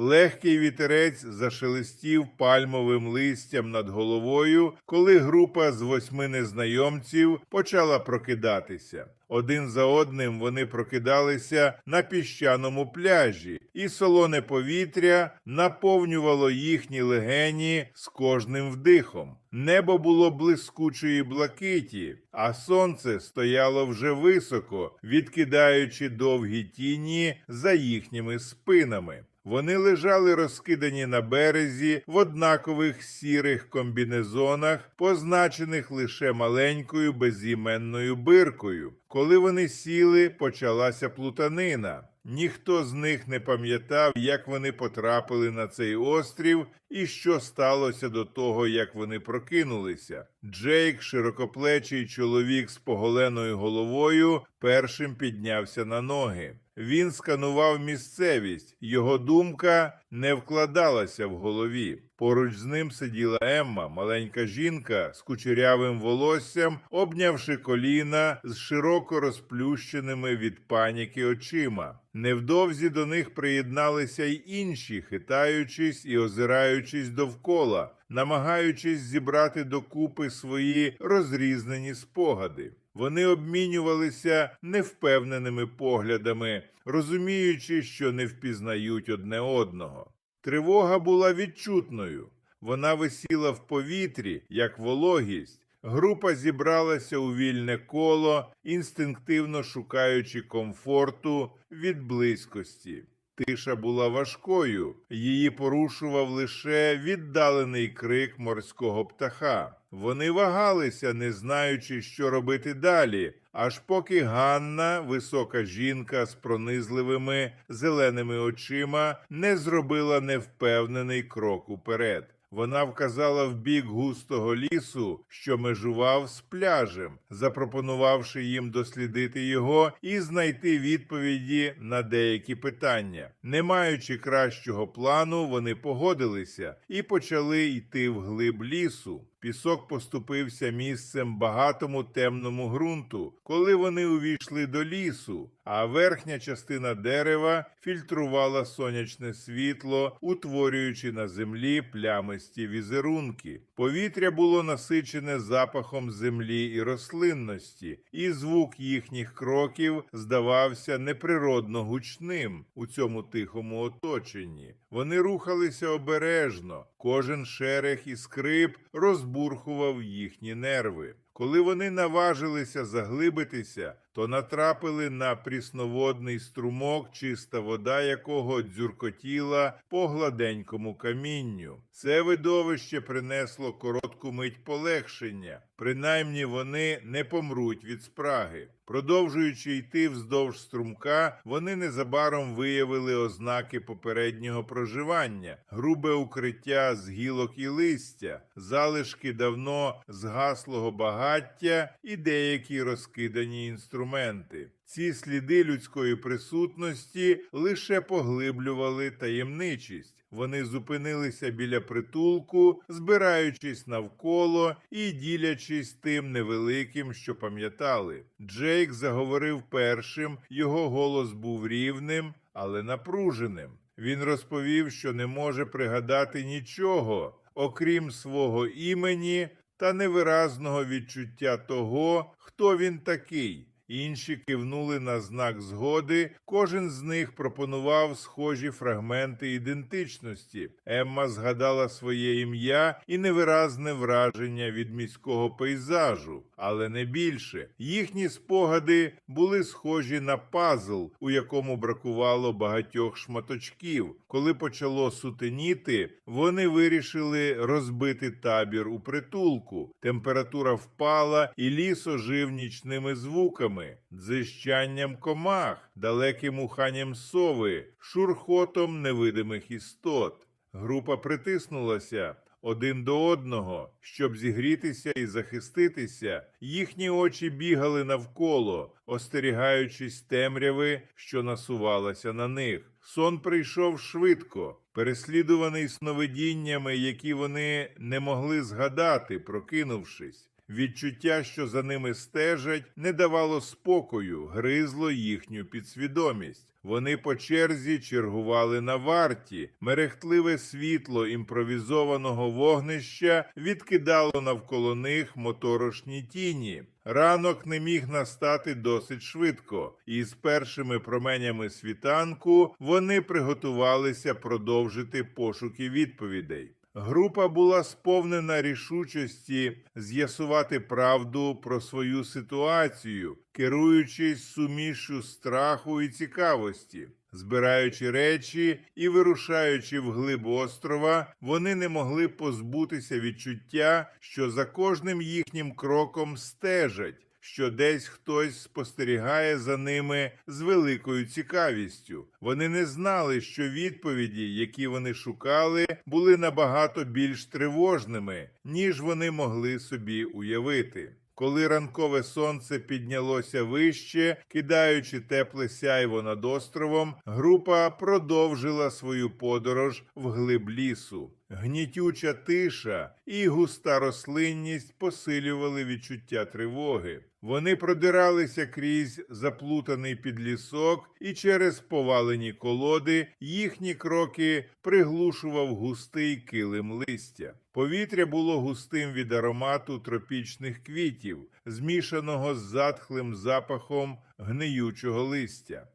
Легкий вітерець зашелестів пальмовим листям над головою, коли група з восьми незнайомців почала прокидатися. Один за одним вони прокидалися на піщаному пляжі, і солоне повітря наповнювало їхні легені з кожним вдихом. Небо було блискучої блакиті, а сонце стояло вже високо, відкидаючи довгі тіні за їхніми спинами. Вони лежали розкидані на березі в однакових сірих комбінезонах, позначених лише маленькою безіменною биркою. Коли вони сіли, почалася плутанина. Ніхто з них не пам'ятав, як вони потрапили на цей острів і що сталося до того, як вони прокинулися. Джейк, широкоплечий чоловік з поголеною головою, першим піднявся на ноги. Він сканував місцевість, його думка не вкладалася в голові. Поруч з ним сиділа Емма, маленька жінка з кучерявим волоссям, обнявши коліна з широко розплющеними від паніки очима. Невдовзі до них приєдналися й інші, хитаючись і озираючись довкола, намагаючись зібрати докупи свої розрізнені спогади. Вони обмінювалися невпевненими поглядами, розуміючи, що не впізнають одне одного. Тривога була відчутною. Вона висіла в повітрі, як вологість. Група зібралася у вільне коло, інстинктивно шукаючи комфорту від близькості. Тиша була важкою, її порушував лише віддалений крик морського птаха. Вони вагалися, не знаючи, що робити далі, аж поки Ганна, висока жінка з пронизливими зеленими очима, не зробила невпевнений крок уперед. Вона вказала в бік густого лісу, що межував з пляжем, запропонувавши їм дослідити його і знайти відповіді на деякі питання. Не маючи кращого плану, вони погодилися і почали йти вглиб лісу. Пісок поступився місцем багатому темному ґрунту, коли вони увійшли до лісу, а верхня частина дерева фільтрувала сонячне світло, утворюючи на землі плямисті візерунки. Повітря було насичене запахом землі і рослинності, і звук їхніх кроків здавався неприродно гучним у цьому тихому оточенні. Вони рухалися обережно, кожен шерех і скрип розбурхував їхні нерви. Коли вони наважилися заглибитися, то натрапили на прісноводний струмок, чиста вода якого дзюркотіла по гладенькому камінню. Це видовище принесло коротку мить полегшення. Принаймні вони не помруть від спраги. Продовжуючи йти вздовж струмка, вони незабаром виявили ознаки попереднього проживання, грубе укриття з гілок і листя, залишки давно згаслого багаття і деякі розкидані інструменти. Ці сліди людської присутності лише поглиблювали таємничість. Вони зупинилися біля притулку, збираючись навколо і ділячись тим невеликим, що пам'ятали. Джейк заговорив першим, його голос був рівним, але напруженим. Він розповів, що не може пригадати нічого, окрім свого імені та невиразного відчуття того, хто він такий. Інші кивнули на знак згоди. Кожен з них пропонував схожі фрагменти ідентичності. Емма згадала своє ім'я і невиразне враження від міського пейзажу, але не більше. Їхні спогади були схожі на пазл, у якому бракувало багатьох шматочків. Коли почало сутеніти, вони вирішили розбити табір у притулку. Температура впала, і ліс ожив нічними звуками, дзищанням комах, далеким уханням сови, шурхотом невидимих істот. Група притиснулася один до одного, щоб зігрітися і захиститися. Їхні очі бігали навколо, остерігаючись темряви, що насувалася на них. Сон прийшов швидко, переслідуваний сновидіннями, які вони не могли згадати, прокинувшись. Відчуття, що за ними стежать, не давало спокою, гризло їхню підсвідомість. Вони по черзі чергували на варті. Мерехтливе світло імпровізованого вогнища відкидало навколо них моторошні тіні. Ранок не міг настати досить швидко, і з першими променями світанку вони приготувалися продовжити пошуки відповідей. Група була сповнена рішучості з'ясувати правду про свою ситуацію, керуючись сумішю страху і цікавості. Збираючи речі і вирушаючи вглиб острова, вони не могли позбутися відчуття, що за кожним їхнім кроком стежать, що десь хтось спостерігає за ними з великою цікавістю. Вони не знали, що відповіді, які вони шукали, були набагато більш тривожними, ніж вони могли собі уявити. Коли ранкове сонце піднялося вище, кидаючи тепле сяйво над островом, група продовжила свою подорож вглиб лісу. Гнітюча тиша і густа рослинність посилювали відчуття тривоги. Вони продиралися крізь заплутаний підлісок, і через повалені колоди їхні кроки приглушував густий килим листя. Повітря було густим від аромату тропічних квітів, змішаного з затхлим запахом гниючого листя.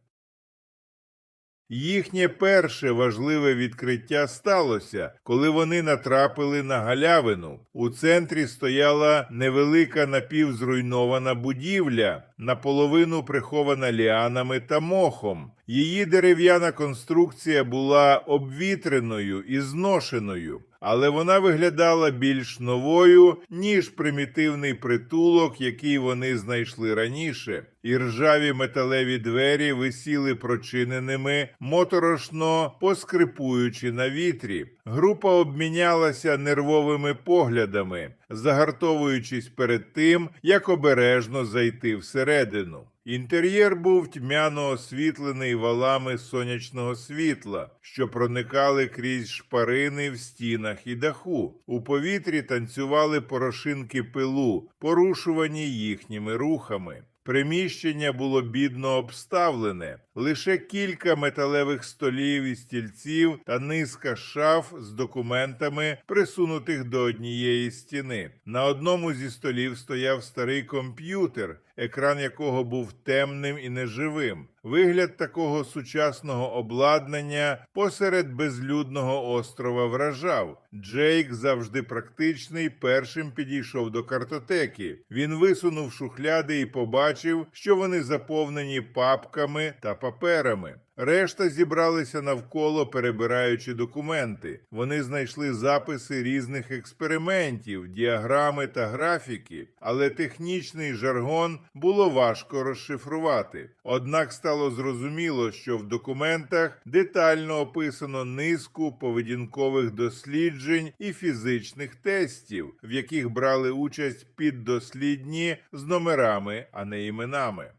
Їхнє перше важливе відкриття сталося, коли вони натрапили на галявину. У центрі стояла невелика напівзруйнована будівля, наполовину прихована ліанами та мохом. Її дерев'яна конструкція була обвітреною і зношеною, але вона виглядала більш новою, ніж примітивний притулок, який вони знайшли раніше. І ржаві металеві двері висіли прочиненими, моторошно поскрипуючи на вітрі. Група обмінялася нервовими поглядами, загартовуючись перед тим, як обережно зайти всередину. Інтер'єр був тьмяно освітлений валами сонячного світла, що проникали крізь шпарини в стінах і даху. У повітрі танцювали порошинки пилу, порушувані їхніми рухами. Приміщення було бідно обставлене, лише кілька металевих столів і стільців та низка шаф з документами, присунутих до однієї стіни. На одному зі столів стояв старий комп'ютер, екран якого був темним і неживим. Вигляд такого сучасного обладнання посеред безлюдного острова вражав. Джейк, завжди практичний, першим підійшов до картотеки. Він висунув шухляди і побачив, що вони заповнені папками та паперами. Решта зібралися навколо, перебираючи документи. Вони знайшли записи різних експериментів, діаграми та графіки, але технічний жаргон було важко розшифрувати. Однак стало зрозуміло, що в документах детально описано низку поведінкових досліджень і фізичних тестів, в яких брали участь піддослідні з номерами, а не іменами.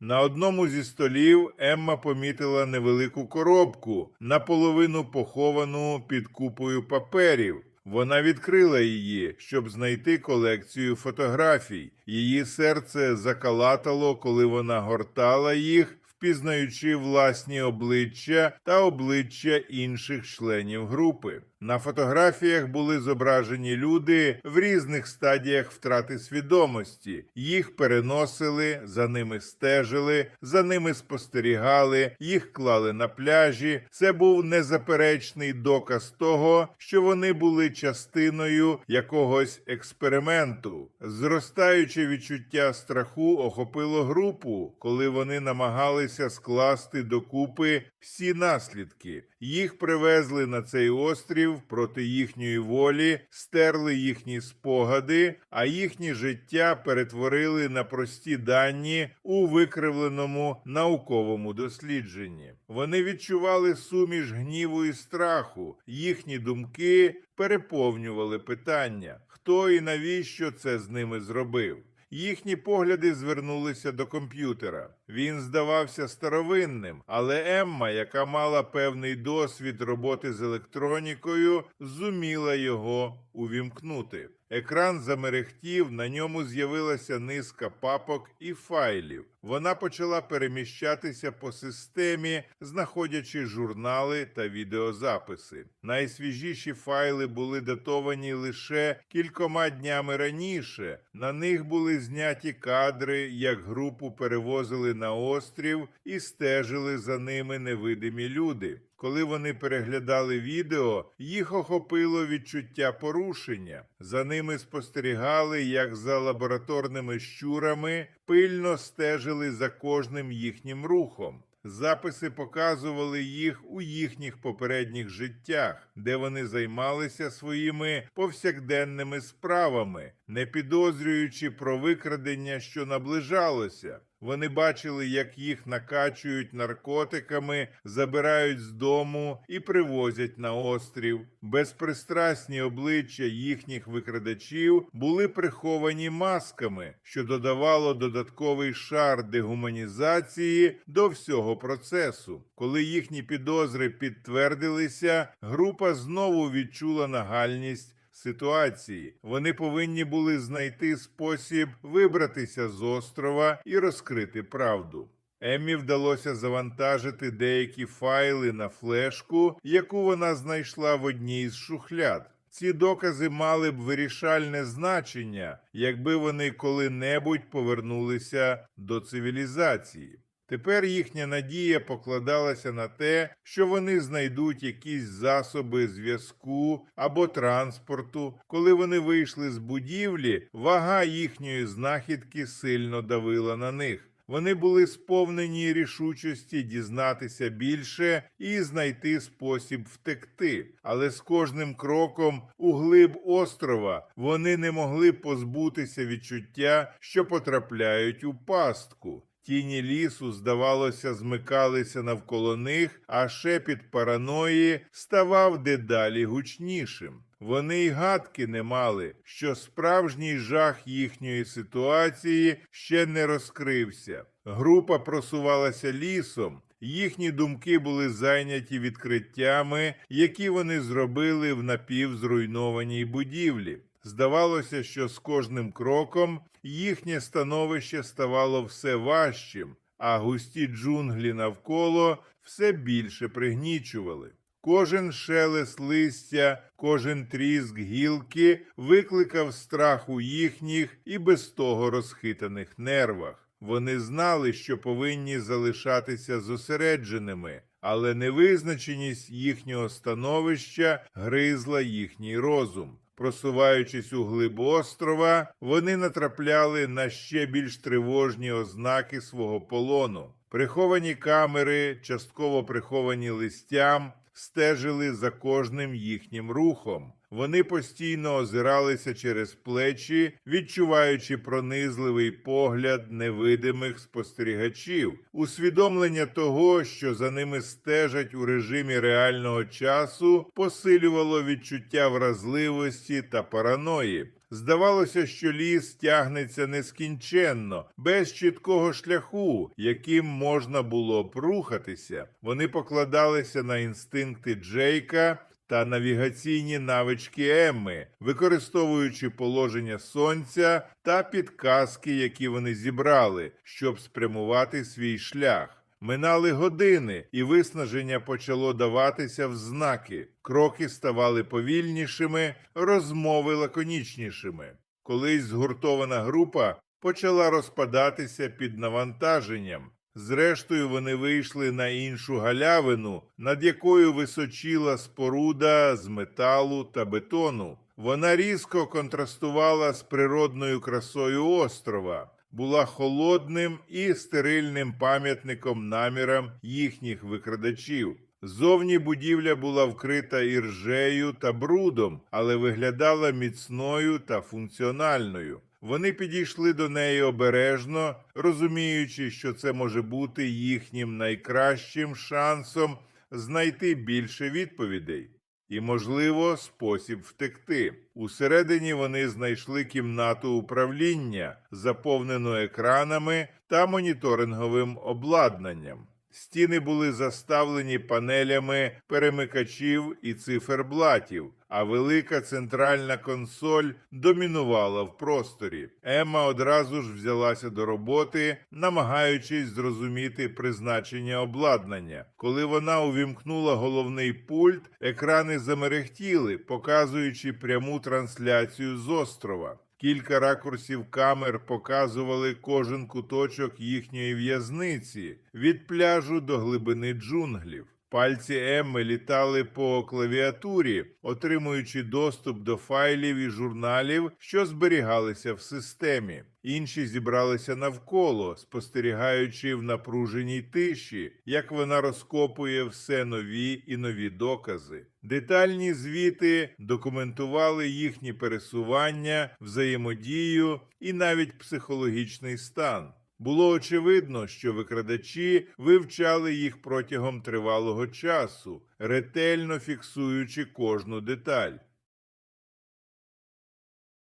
На одному зі столів Емма помітила невелику коробку, наполовину поховану під купою паперів. Вона відкрила її, щоб знайти колекцію фотографій. Її серце закалатало, коли вона гортала їх, впізнаючи власні обличчя та обличчя інших членів групи. На фотографіях були зображені люди в різних стадіях втрати свідомості. Їх переносили, за ними стежили, за ними спостерігали, їх клали на пляжі. Це був незаперечний доказ того, що вони були частиною якогось експерименту. Зростаюче відчуття страху охопило групу, коли вони намагалися скласти докупи всі наслідки. Їх привезли на цей острів проти їхньої волі, стерли їхні спогади, а їхнє життя перетворили на прості дані у викривленому науковому дослідженні. Вони відчували суміш гніву і страху. Їхні думки переповнювали питання, хто і навіщо це з ними зробив. Їхні погляди звернулися до комп'ютера. Він здавався старовинним, але Емма, яка мала певний досвід роботи з електронікою, зуміла його увімкнути. Екран замерехтів, на ньому з'явилася низка папок і файлів. Вона почала переміщатися по системі, знаходячи журнали та відеозаписи. Найсвіжіші файли були датовані лише кількома днями раніше. На них були зняті кадри, як групу перевозили на острів і стежили за ними невидимі люди. Коли вони переглядали відео, їх охопило відчуття порушення. За ними спостерігали, як за лабораторними щурами пильно стежили за кожним їхнім рухом. Записи показували їх у їхніх попередніх життях, де вони займалися своїми повсякденними справами, не підозрюючи про викрадення, що наближалося. Вони бачили, як їх накачують наркотиками, забирають з дому і привозять на острів. Безпристрасні обличчя їхніх викрадачів були приховані масками, що додавало додатковий шар дегуманізації до всього процесу. Коли їхні підозри підтвердилися, група знову відчула нагальність ситуації. Вони повинні були знайти спосіб вибратися з острова і розкрити правду. Еммі вдалося завантажити деякі файли на флешку, яку вона знайшла в одній з шухляд. Ці докази мали б вирішальне значення, якби вони коли-небудь повернулися до цивілізації. Тепер їхня надія покладалася на те, що вони знайдуть якісь засоби зв'язку або транспорту. Коли вони вийшли з будівлі, вага їхньої знахідки сильно давила на них. Вони були сповнені рішучості дізнатися більше і знайти спосіб втекти. Але з кожним кроком у глиб острова вони не могли позбутися відчуття, що потрапляють у пастку. Тіні лісу, здавалося, змикалися навколо них, а шепіт параної ставав дедалі гучнішим. Вони й гадки не мали, що справжній жах їхньої ситуації ще не розкрився. Група просувалася лісом. Їхні думки були зайняті відкриттями, які вони зробили в напівзруйнованій будівлі. Здавалося, що з кожним кроком їхнє становище ставало все важчим, а густі джунглі навколо все більше пригнічували. Кожен шелест листя, кожен тріск гілки викликав страх у їхніх і без того розхитаних нервах. Вони знали, що повинні залишатися зосередженими, але невизначеність їхнього становища гризла їхній розум. Просуваючись у глиб острова, вони натрапляли на ще більш тривожні ознаки свого полону. Приховані камери, частково приховані листям, стежили за кожним їхнім рухом. Вони постійно озиралися через плечі, відчуваючи пронизливий погляд невидимих спостерігачів, усвідомлення того, що за ними стежать у режимі реального часу, посилювало відчуття вразливості та параної. Здавалося, що ліс тягнеться нескінченно, без чіткого шляху, яким можна було б рухатися. Вони покладалися на інстинкти Джейка та навігаційні навички Емми, використовуючи положення сонця та підказки, які вони зібрали, щоб спрямувати свій шлях. Минали години, і виснаження почало даватися в знаки. Кроки ставали повільнішими, розмови лаконічнішими. Колись згуртована група почала розпадатися під навантаженням. Зрештою, вони вийшли на іншу галявину, над якою височіла споруда з металу та бетону. Вона різко контрастувала з природною красою острова, була холодним і стерильним пам'ятником намірам їхніх викрадачів. Зовні будівля була вкрита іржею та брудом, але виглядала міцною та функціональною. Вони підійшли до неї обережно, розуміючи, що це може бути їхнім найкращим шансом знайти більше відповідей і, можливо, спосіб втекти. Усередині вони знайшли кімнату управління, заповнену екранами та моніторинговим обладнанням. Стіни були заставлені панелями перемикачів і циферблатів, а велика центральна консоль домінувала в просторі. Емма одразу ж взялася до роботи, намагаючись зрозуміти призначення обладнання. Коли вона увімкнула головний пульт, екрани замерехтіли, показуючи пряму трансляцію з острова. Кілька ракурсів камер показували кожен куточок їхньої в'язниці від пляжу до глибини джунглів. Пальці Емми літали по клавіатурі, отримуючи доступ до файлів і журналів, що зберігалися в системі. Інші зібралися навколо, спостерігаючи в напруженій тиші, як вона розкопує все нові і нові докази. Детальні звіти документували їхні пересування, взаємодію і навіть психологічний стан. Було очевидно, що викрадачі вивчали їх протягом тривалого часу, ретельно фіксуючи кожну деталь.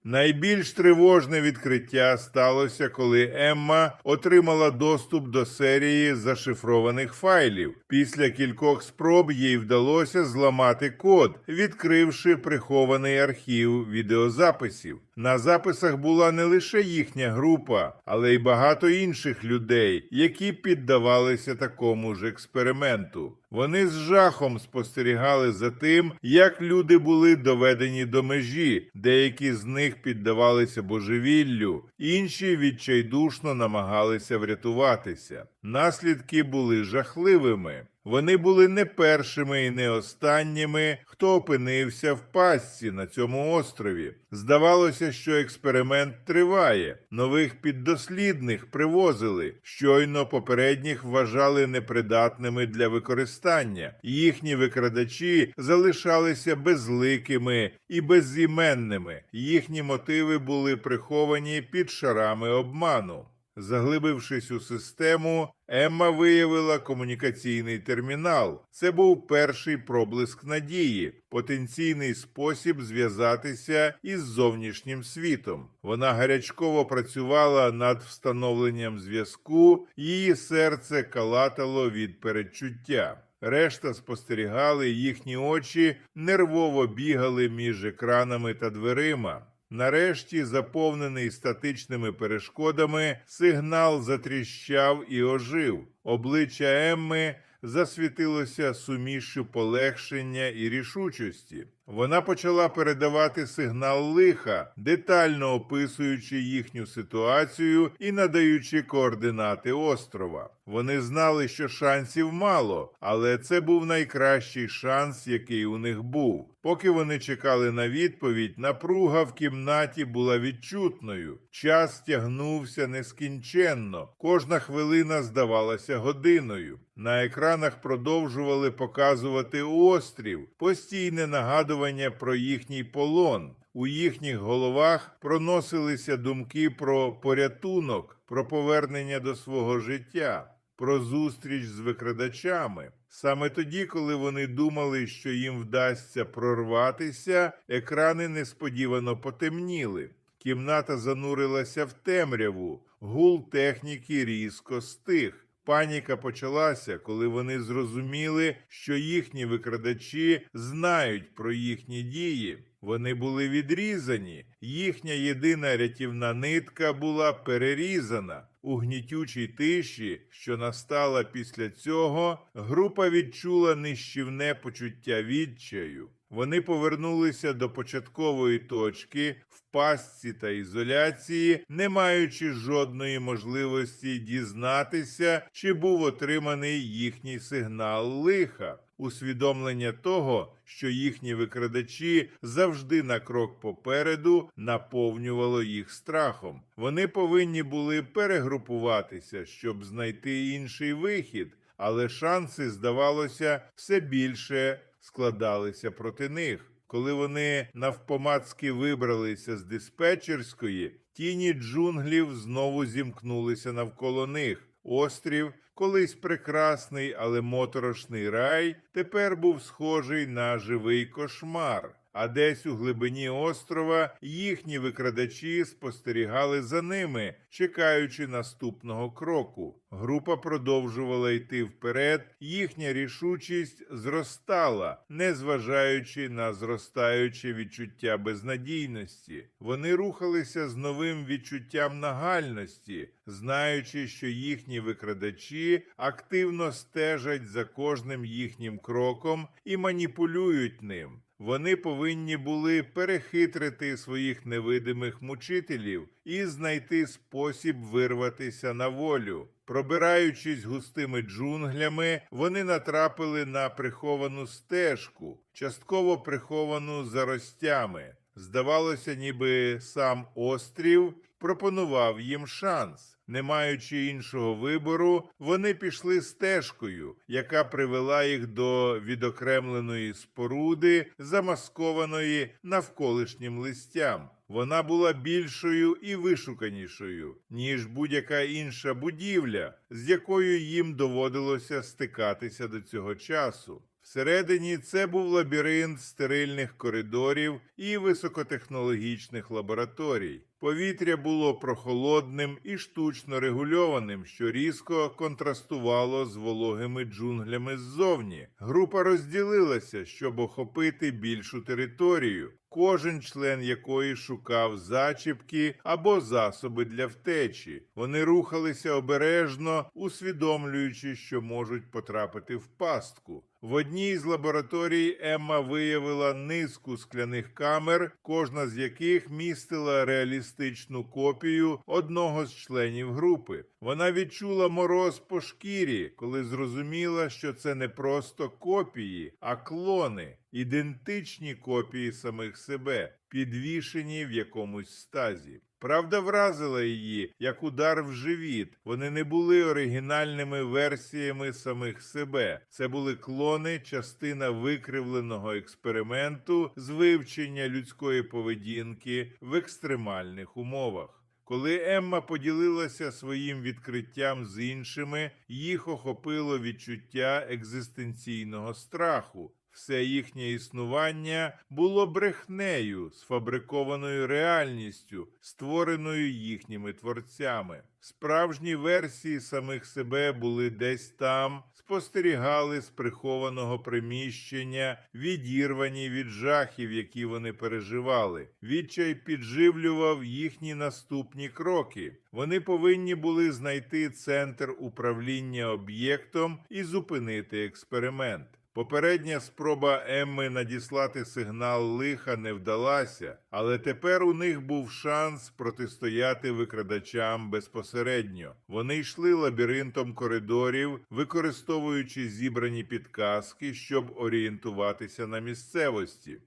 Найбільш тривожне відкриття сталося, коли Емма отримала доступ до серії зашифрованих файлів. Після кількох спроб їй вдалося зламати код, відкривши прихований архів відеозаписів. На записах була не лише їхня група, але й багато інших людей, які піддавалися такому ж експерименту. Вони з жахом спостерігали за тим, як люди були доведені до межі, деякі з них піддавалися божевіллю, інші відчайдушно намагалися врятуватися. Наслідки були жахливими. Вони були не першими і не останніми, хто опинився в пастці на цьому острові. Здавалося, що експеримент триває. Нових піддослідних привозили. Щойно попередніх вважали непридатними для використання. Їхні викрадачі залишалися безликими і безіменними. Їхні мотиви були приховані під шарами обману. Заглибившись у систему, Емма виявила комунікаційний термінал. Це був перший проблиск надії, потенційний спосіб зв'язатися із зовнішнім світом. Вона гарячково працювала над встановленням зв'язку, її серце калатало від передчуття. Решта спостерігали, їхні очі нервово бігали між екранами та дверима. Нарешті, заповнений статичними перешкодами, сигнал затріщав і ожив. Обличчя Емми засвітилося сумішшю полегшення і рішучості. Вона почала передавати сигнал лиха, детально описуючи їхню ситуацію і надаючи координати острова. Вони знали, що шансів мало, але це був найкращий шанс, який у них був. Поки вони чекали на відповідь, напруга в кімнаті була відчутною. Час тягнувся нескінченно. Кожна хвилина здавалася годиною. На екранах продовжували показувати острів, постійне нагадування про їхній полон. У їхніх головах проносилися думки про порятунок, про повернення до свого життя, про зустріч з викрадачами. Саме тоді, коли вони думали, що їм вдасться прорватися, екрани несподівано потемніли. Кімната занурилася в темряву, гул техніки різко стих. Паніка почалася, коли вони зрозуміли, що їхні викрадачі знають про їхні дії. Вони були відрізані. Їхня єдина рятівна нитка була перерізана. У гнітючій тиші, що настала після цього, група відчула нищівне почуття відчаю. Вони повернулися до початкової точки в пастці та ізоляції, не маючи жодної можливості дізнатися, чи був отриманий їхній сигнал лиха. Усвідомлення того, що їхні викрадачі завжди на крок попереду наповнювало їх страхом. Вони повинні були перегрупуватися, щоб знайти інший вихід, але шанси, здавалося, все більше складалися проти них. Коли вони навпомацки вибралися з диспетчерської, тіні джунглів знову зімкнулися навколо них. Острів, колись прекрасний, але моторошний рай, тепер був схожий на живий кошмар. А десь у глибині острова їхні викрадачі спостерігали за ними, чекаючи наступного кроку. Група продовжувала йти вперед, їхня рішучість зростала, незважаючи на зростаюче відчуття безнадійності. Вони рухалися з новим відчуттям нагальності, знаючи, що їхні викрадачі активно стежать за кожним їхнім кроком і маніпулюють ним. Вони повинні були перехитрити своїх невидимих мучителів і знайти спосіб вирватися на волю. Пробираючись густими джунглями, вони натрапили на приховану стежку, частково приховану заростями. Здавалося, ніби сам острів пропонував їм шанс. Не маючи іншого вибору, вони пішли стежкою, яка привела їх до відокремленої споруди, замаскованої навколишнім листям. Вона була більшою і вишуканішою, ніж будь-яка інша будівля, з якою їм доводилося стикатися до цього часу. Всередині це був лабіринт стерильних коридорів і високотехнологічних лабораторій. Повітря було прохолодним і штучно регульованим, що різко контрастувало з вологими джунглями ззовні. Група розділилася, щоб охопити більшу територію, кожен член якої шукав зачіпки або засоби для втечі. Вони рухалися обережно, усвідомлюючи, що можуть потрапити в пастку. В одній з лабораторій Емма виявила низку скляних камер, кожна з яких містила реалістичну копію одного з членів групи. Вона відчула мороз по шкірі, коли зрозуміла, що це не просто копії, а клони, ідентичні копії самих себе, підвішені в якомусь стазі. Правда вразила її як удар в живіт. Вони не були оригінальними версіями самих себе. Це були клони, частина викривленого експерименту з вивчення людської поведінки в екстремальних умовах. Коли Емма поділилася своїм відкриттям з іншими, їх охопило відчуття екзистенційного страху. Все їхнє існування було брехнею, сфабрикованою реальністю, створеною їхніми творцями. Справжні версії самих себе були десь там, спостерігали з прихованого приміщення, відірвані від жахів, які вони переживали. Відчай підживлював їхні наступні кроки. Вони повинні були знайти центр управління об'єктом і зупинити експеримент. Попередня спроба Емми надіслати сигнал лиха не вдалася, але тепер у них був шанс протистояти викрадачам безпосередньо. Вони йшли лабіринтом коридорів, використовуючи зібрані підказки, щоб орієнтуватися на місцевості.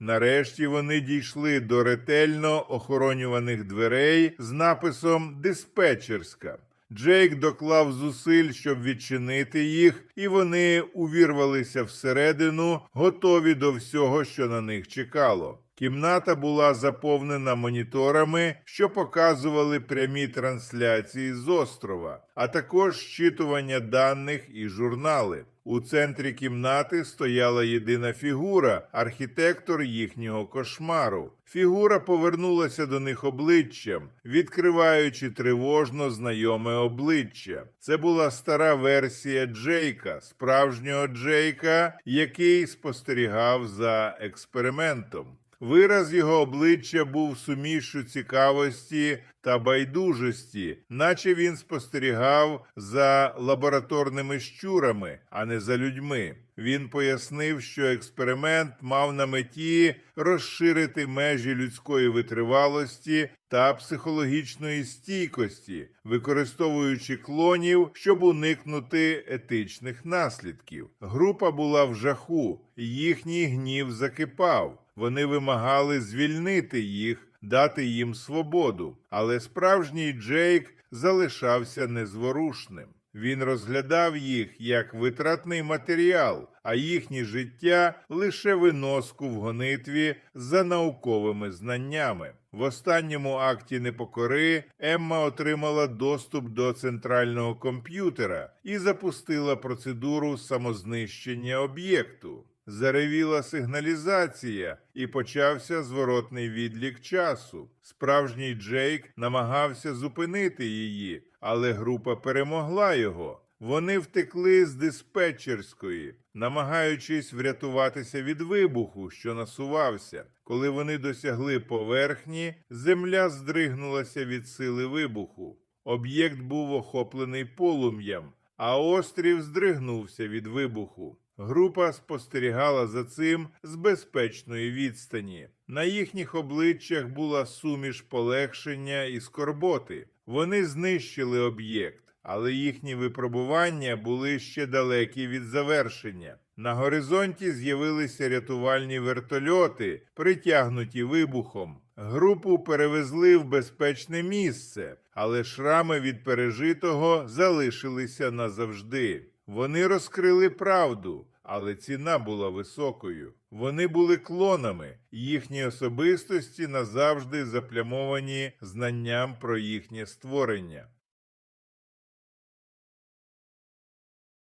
Нарешті вони дійшли до ретельно охоронюваних дверей з написом Диспетчерська. Джейк доклав зусиль, щоб відчинити їх, і вони увірвалися всередину, готові до всього, що на них чекало. Кімната була заповнена моніторами, що показували прямі трансляції з острова, а також щитування даних і журнали. У центрі кімнати стояла єдина фігура, архітектор їхнього кошмару. Фігура повернулася до них обличчям, відкриваючи тривожно знайоме обличчя. Це була стара версія Джейка, справжнього Джейка, який спостерігав за експериментом. Вираз його обличчя був сумішю цікавості та байдужості, наче він спостерігав за лабораторними щурами, а не за людьми. Він пояснив, що експеримент мав на меті розширити межі людської витривалості та психологічної стійкості, використовуючи клонів, щоб уникнути етичних наслідків. Група була в жаху, їхній гнів закипав. Вони вимагали звільнити їх, дати їм свободу, але справжній Джейк залишався незворушним. Він розглядав їх як витратний матеріал, а їхнє життя лише виноску в гонитві за науковими знаннями. В останньому акті непокори Емма отримала доступ до центрального комп'ютера і запустила процедуру самознищення об'єкту. Заревіла сигналізація і почався зворотний відлік часу. Справжній Джейк намагався зупинити її, але група перемогла його. Вони втекли з диспетчерської, намагаючись врятуватися від вибуху, що насувався. Коли вони досягли поверхні, земля здригнулася від сили вибуху. Об'єкт був охоплений полум'ям, а острів здригнувся від вибуху. Група спостерігала за цим з безпечної відстані. На їхніх обличчях була суміш полегшення і скорботи. Вони знищили об'єкт, але їхні випробування були ще далекі від завершення. На горизонті з'явилися рятувальні вертольоти, притягнуті вибухом. Групу перевезли в безпечне місце, але шрами від пережитого залишилися назавжди. Вони розкрили правду, але ціна була високою. Вони були клонами, їхні особистості назавжди заплямовані знанням про їхнє створення.